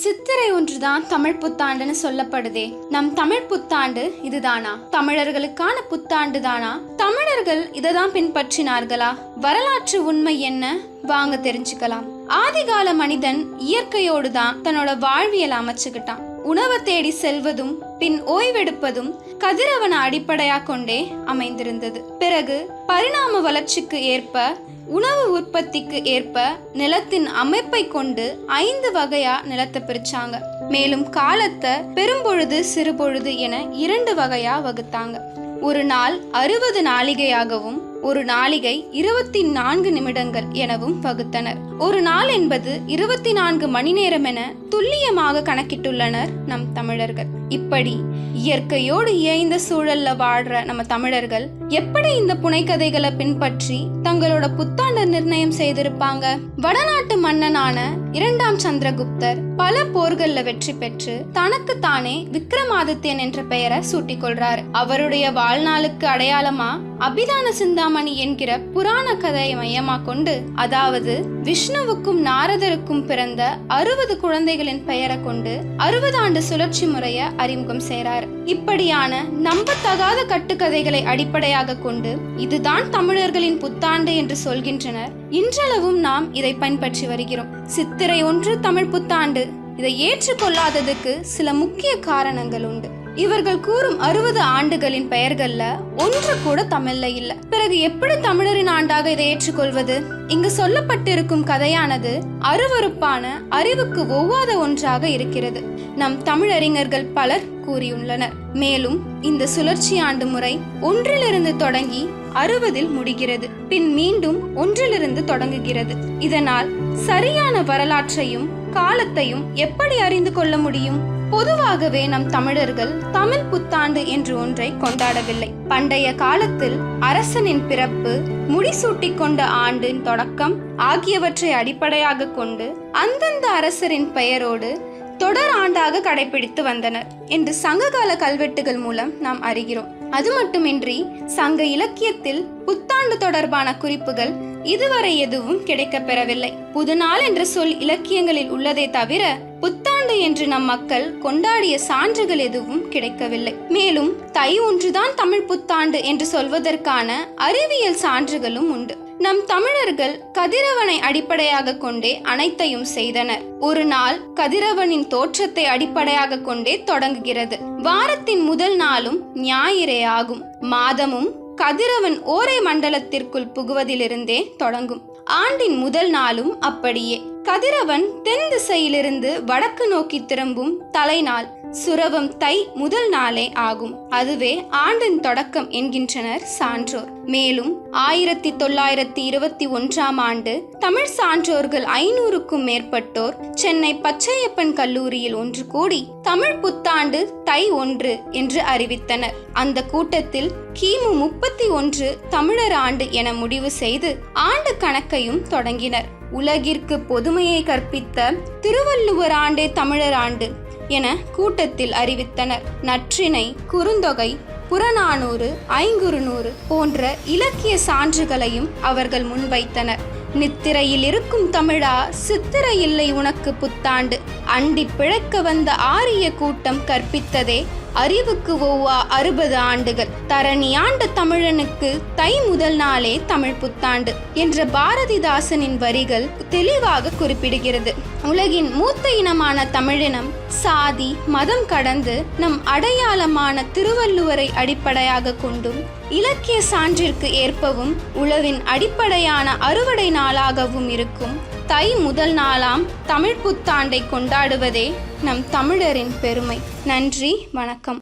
சித்திரை ஒன்றுதான் தமிழ் புத்தாண்டுன்னு சொல்லப்படுதே. நம் தமிழ் புத்தாண்டு இதுதானா? தமிழர்களுக்கான புத்தாண்டு தானா தமிழர்கள் இததான் பின்பற்றினார்களா? வரலாற்று உண்மை என்ன? வாங்க தெரிஞ்சுக்கலாம். ஆதிகால மனிதன் இயற்கையோடு தான் தன்னோட வாழ்வியல் அமைச்சுக்கிட்டான். உணவு தேடி செல்வதும் பின் ஓய்வெடுப்பதும் கதிரவன அடிப்படையாக கொண்டே அமைந்திருந்தது. பிறகு பரிணாம வளர்ச்சிக்கு ஏற்ப உணவு உற்பத்திக்கு ஏற்ப நிலத்தின் அமைப்பை கொண்டு ஐந்து வகையா நிலத்தை பிரிச்சாங்க. மேலும் காலத்தை பெரும்பொழுது சிறுபொழுது என இரண்டு வகையா வகுத்தாங்க. ஒரு நாள் அறுபது நாளிகையாகவும் ஒரு நாளிகை இருபத்தி நான்கு நிமிடங்கள் எனவும் வகுத்தனர். ஒரு நாள் என்பது இருபத்தி நான்கு மணி நேரம் என துல்லியமாக கணக்கிட்டுள்ளனர் நம் தமிழர்கள். இப்படி இயற்கையோடு இயைந்த சூழல்ல வாழ்ற நம்ம தமிழர்கள் எப்படி இந்த புனைக்கதைகளை பின்பற்றி தங்களோட புத்தாண்டு நிர்ணயம் செய்திருப்பாங்க? வடநாட்டு மன்னனான இரண்டாம் சந்திரகுப்தர் பல போர்கள்ல வெற்றி பெற்று தனக்கு தானே விக்ரமாதித்யன் என்ற பெயரை சூட்டிக்கொள்றார். அவருடைய வாழ்நாளுக்கு அடையாளமா அபிதான சிந்தாமணி என்கிற புராண கதையை மையமா கொண்டு அதாவது விஷ்ணுவுக்கும் நாரதருக்கும் பிறந்த அறுபது குழந்தைகளின் பெயரை கொண்டு அறுபது ஆண்டு சுழற்சி முறைய அறிமுகம் செய்றாரு இப்படியான நம்பத்தகாத கட்டுக்கதைகளை அடிப்படையாக கொண்டு இதுதான் தமிழர்களின் புத்தாண்டு என்று சொல்கின்றனர். இன்றளவும் நாம் இதை பின்பற்றி வருகிறோம். சித்திரை ஒன்று தமிழ் புத்தாண்டு. இதை ஏற்றுக்கொள்ளாததுக்கு சில முக்கிய காரணங்கள் உண்டு. இவர்கள் கூறும் அறுபது ஆண்டுகளின் பெயர்கள்ல ஒன்று கூட தமிழ்ல இல்ல. பிறகு எப்படி தமிழரின் ஆண்டாக இதை ஏற்றுக்கொள்வது? இங்கு சொல்லப்பட்டிருக்கும் கதையானது அருவருப்பான அறிவுக்கு ஒவ்வாத ஒன்றாக இருக்கிறது. நம் தமிழறிஞர்கள் பலர் கூறியுள்ளனர். மேலும் இந்த சுழற்சி ஆண்டு முறை ஒன்றிலிருந்து தொடங்கி அறுபதில் முடிகிறது. பின் மீண்டும் ஒன்றிலிருந்து தொடங்குகிறது. இதனால் சரியான வரலாற்றையும் காலத்தையும் எப்படி அறிந்து கொள்ள முடியும்? பொதுவாகவே நம் தமிழர்கள் தமிழ் புத்தாண்டு என்று ஒன்றை கொண்டாடவில்லை. பண்டைய காலத்தில் அரசனின் பிறப்பு முடிசூட்டிக் கொண்ட ஆண்டின் தொடக்கம் ஆகியவற்றை அடிப்படையாக கொண்டு அந்தந்த அரசரின் பெயரோடு தொடர் ஆண்டாக கடைபிடித்து வந்தனர் என்று சங்ககால கல்வெட்டுகள் மூலம் நாம் அறிகிறோம். அது மட்டுமின்றி சங்க இலக்கியத்தில் புத்தாண்டு தொடர்பான குறிப்புகள் இதுவரை எதுவும் கிடைக்கப் பெறவில்லை புதுநாள் என்ற சொல் இலக்கியங்களில் உள்ளதே தவிர புத்தாண்டு என்று நம் மக்கள் கொண்டாடிய சான்றுகள் எதுவும் கிடைக்கவில்லை. மேலும் தை ஒன்றுதான் தமிழ் புத்தாண்டு என்று சொல்வதற்கான அறிவியல் சான்றுகளும் உண்டு. நம் தமிழர்கள் கதிரவனை அடிப்படையாக கொண்டே அனைத்தையும் செய்தனர். ஒரு நாள் கதிரவனின் தோற்றத்தை அடிப்படையாக கொண்டே தொடங்குகிறது. வாரத்தின் முதல் நாளும் ஞாயிறே ஆகும். மாதமும் கதிரவன் ஓரை மண்டலத்திற்குள் புகுவதிலிருந்தே தொடங்கும். ஆண்டின் முதல் நாளும் அப்படியே. கதிரவன் தென் திசையிலிருந்து வடக்கு நோக்கி திரும்பும் தலைநாள். சுரவம் தை முதல் நாளே ஆகும். அதுவே ஆண்டின் தொடக்கம் என்கின்றனர் சான்றோர். மேலும் ஆயிரத்தி தொள்ளாயிரத்தி இருபத்தி ஒன்றாம் ஆண்டு தமிழ் சான்றோர்கள் ஐநூறுக்கும் மேற்பட்டோர் சென்னை பச்சையப்பன் கல்லூரியில் ஒன்று கூடி தமிழ் புத்தாண்டு தை ஒன்று என்று அறிவித்தனர். அந்த கூட்டத்தில் கிமு முப்பத்தி ஒன்று தமிழர் ஆண்டு என முடிவு செய்து ஆண்டு கணக்கையும் தொடங்கினர். உலகிற்கு பொதுமையை கற்பித்த திருவள்ளுவர் ஆண்டே தமிழர் ஆண்டு என கூட்டத்தில் அறிவித்தனர். நற்றினை குறுந்தொகை புறநானூறு ஐங்குறுநூறு போன்ற இலக்கிய சான்றுகளையும் அவர்கள் முன்வைத்தனர். நித்திரையில் இருக்கும் தமிழா சித்திரை இல்லை உனக்கு புத்தாண்டு. அண்டி பிழைக்க வந்த ஆரிய கூட்டம் கற்பித்ததே அறிவுக்கு ஒவ்வா அறுபது ஆண்டுகள். தரணி ஆண்ட தமிழனுக்கு தை முதல் நாளே தமிழ் புத்தாண்டு என்ற பாரதிதாசனின் வரிகள் தெளிவாக குறிப்பிடுகிறது. உலகின் மூத்த இனமான தமிழினம் சாதி மதம் கடந்து நம் அடையாளமான திருவள்ளுவரை அடிப்படையாக கொண்டும் இலக்கிய சான்றிற்கு ஏற்பவும் உழவின் அடிப்படையான அறுவடை நாளாகவும் இருக்கும். தை முதல் நாளாம் தமிழ் புத்தாண்டை கொண்டாடுவதே நம் தமிழரின் பெருமை. நன்றி வணக்கம்.